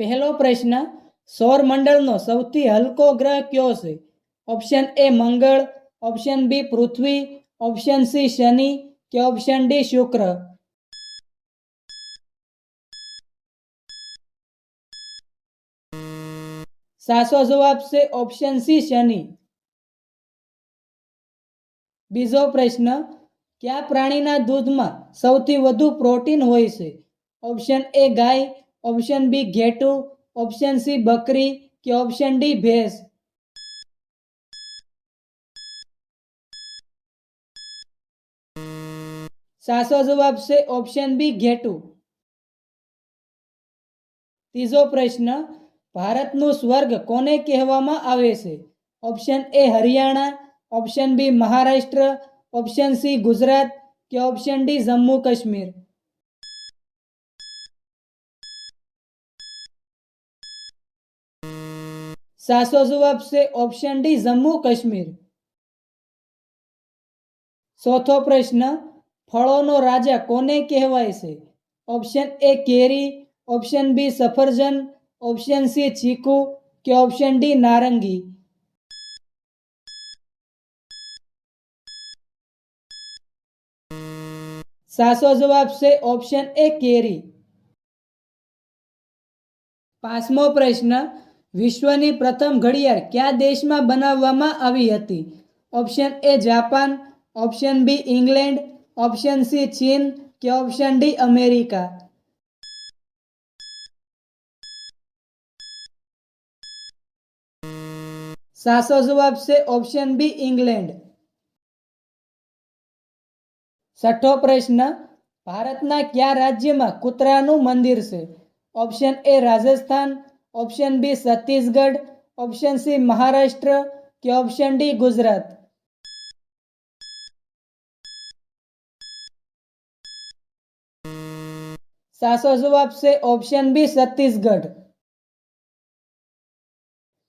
પહેલો પ્રશ્ન સૌરમંડળનો સૌથી હલકો ગ્રહ કયો છે? ઓપ્શન એ મંગળ, ઓપ્શન બી પૃથ્વી, ઓપ્શન સી શનિ કે ઓપ્શન ડી શુક્ર? સાચો જવાબ છે ઓપ્શન સી શનિ. બીજો પ્રશ્ન, કયા પ્રાણીના દૂધમાં સૌથી વધુ પ્રોટીન હોય છે? ઓપ્શન એ ગાય ઓપ્શન બી ઘેટું ઓપ્શન સી બકરી કે ઓપ્શન ડી ભેંસ સાચો જવાબ છે ઓપ્શન બી ઘેટું ત્રીજો પ્રશ્ન ભારતનું સ્વર્ગ કોને કહેવામાં આવે છે option A Haryana option B Maharashtra option C Gujarat કે ઓપ્શન ડી જમ્મુ કાશ્મીર સાચો જવાબ છે ઓપ્શન ડી જમ્મુ કાશ્મીર. ચોથો પ્રશ્ન, ફળોનો રાજા કોને કહેવાય છે? ઓપ્શન એ કેરી. ઓપ્શન બી સફરજન. ઓપ્શન સી ચીકુ કે ઓપ્શન ડી નારંગી. સાચો જવાબ છે ઓપ્શન એ કેરી. પાંચમો પ્રશ્ન વિશ્વની પ્રથમ ઘડિયાળ કયા દેશમાં બનાવવામાં આવી હતી? Option A Japan, option B England, option C ચીન કે ઓપ્શન ડી અમેરિકા? સાચો જવાબ છે ઓપ્શન બી ઇંગ્લેન્ડ. છઠ્ઠો પ્રશ્ન, ભારતના કયા રાજ્યમાં કૂતરાનું મંદિર છે? Option A Rajasthan option B Chhattisgarh option C Maharashtra કે ઓપ્શન ડી ગુજરાત સાચો જવાબ છે ઓપ્શન બી છત્તીસગઢ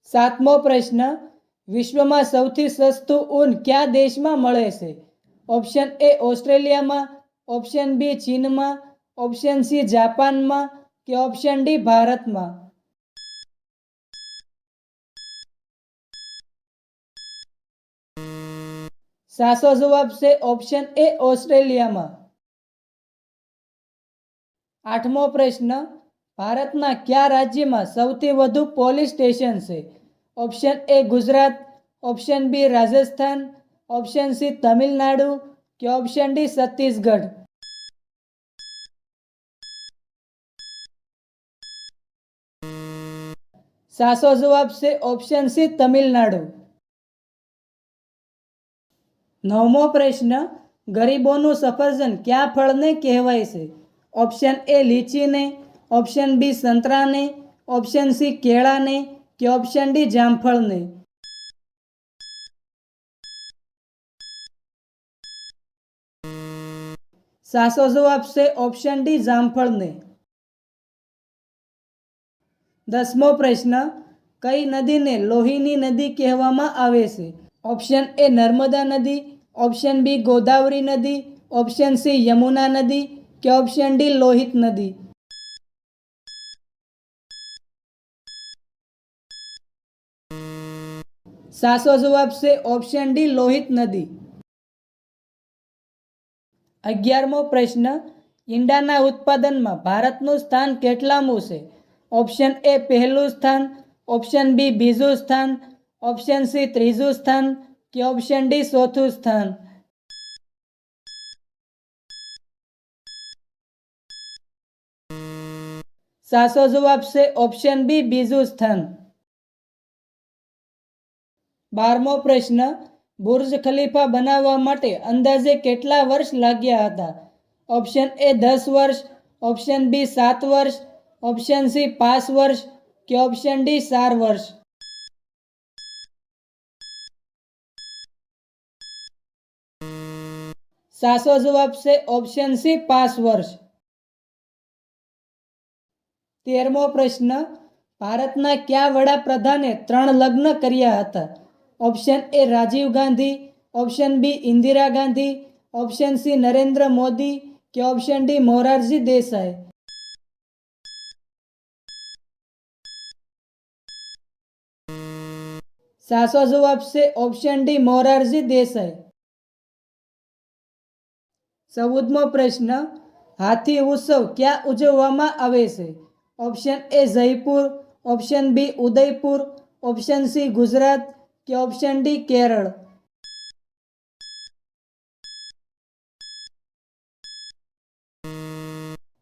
સાતમો પ્રશ્ન વિશ્વમાં સૌથી સસ્તું ઊન કયા દેશમાં મળે છે? ઓપ્શન એ ઓસ્ટ્રેલિયામાં ઓપ્શન બી ચીનમાં ઓપ્શન સી જાપાનમાં કે ઓપ્શન ડી ભારતમાં સાચો જવાબ છે ઓપ્શન એ ઓસ્ટ્રેલિયામાં. આઠમો પ્રશ્ન, ભારતના કયા રાજ્યમાં સૌથી વધુ પોલીસ સ્ટેશન છે? Option A Gujarat option B Rajasthan option C Tamil Nadu, કે ઓપ્શન ડી છત્તીસગઢ? સાચો જવાબ છે ઓપ્શન સી તમિલનાડુ. નવમો પ્રશ્ન, ગરીબોનું સફરજન કયા ફળને કહેવાય છે? ઓપ્શન એ લીચીને, ઓપ્શન બી સંતરાને, ઓપ્શન સી કેળાને કે ઓપ્શન ડી જામફળને? સાસો જવાબ છે ઓપ્શન ડી જામફળને. દસમો પ્રશ્ન, કઈ નદીને લોહીની નદી કહેવામાં આવે છે? ઓપ્શન એ નર્મદા નદી ઓપ્શન બી ગોદાવરી નદી ઓપ્શન સી યમુના નદી કે ઓપ્શન ડી લોહિત નદી સાચો જવાબ છે ઓપ્શન ડી લોહિત નદી અગિયારમો પ્રશ્ન, ઈંડાના ઉત્પાદનમાં ભારતનું સ્થાન કેટલામું છે? ઓપ્શન એ પહેલું સ્થાન. ઓપ્શન બી બીજું સ્થાન. ઓપ્શન સી ત્રીજું સ્થાન કે ઓપ્શન ડી ચોથું સ્થાન? સાચો જવાબ છે ઓપ્શન બી બીજું સ્થાન. બારમો પ્રશ્ન, બુર્જ ખલીફા બનાવવા માટે અંદાજે કેટલા વર્ષ લાગ્યા હતા? ઓપ્શન એ દસ વર્ષ. ઓપ્શન બી સાત વર્ષ. ઓપ્શન સી પાંચ વર્ષ. કે ઓપ્શન ડી ચાર વર્ષ. સાચો જવાબ છે ઓપ્શન સી પાંચ વર્ષ. તેરમો પ્રશ્ન, ભારતના કયા વડાપ્રધાને ત્રણ લગ્ન કર્યા હતા? Option A Rajiv Gandhi option B Indira Gandhi option C Narendra Modi કે ઓપ્શન ડી મોરારજી દેસાઈ? સાચો જવાબ છે ઓપ્શન ડી મોરારજી દેસાઈ. ચૌદમો પ્રશ્ન, હાથી ઉત્સવ ક્યાં ઉજવવામાં આવે છે? Option A Jaipur, option B Udaipur, option C Gujarat કે ઓપ્શન ડી કેરળ.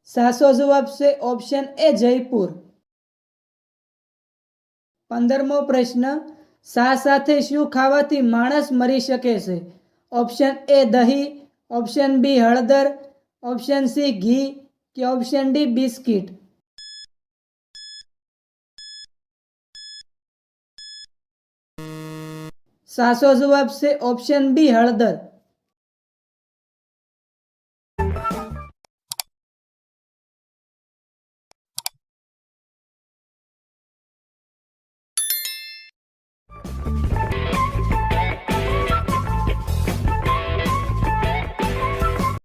સાસો જવાબ છે ઓપ્શન એ જયપુર. પંદરમો પ્રશ્ન, શા સાથે શું ખાવાથી માણસ મરી શકે છે? ઓપ્શન એ દહીં ઓપ્શન બી હળદર ઓપ્શન સી ઘી કે ઓપ્શન ડી બિસ્કિટ સાચો જવાબ છે ઓપ્શન બી હળદર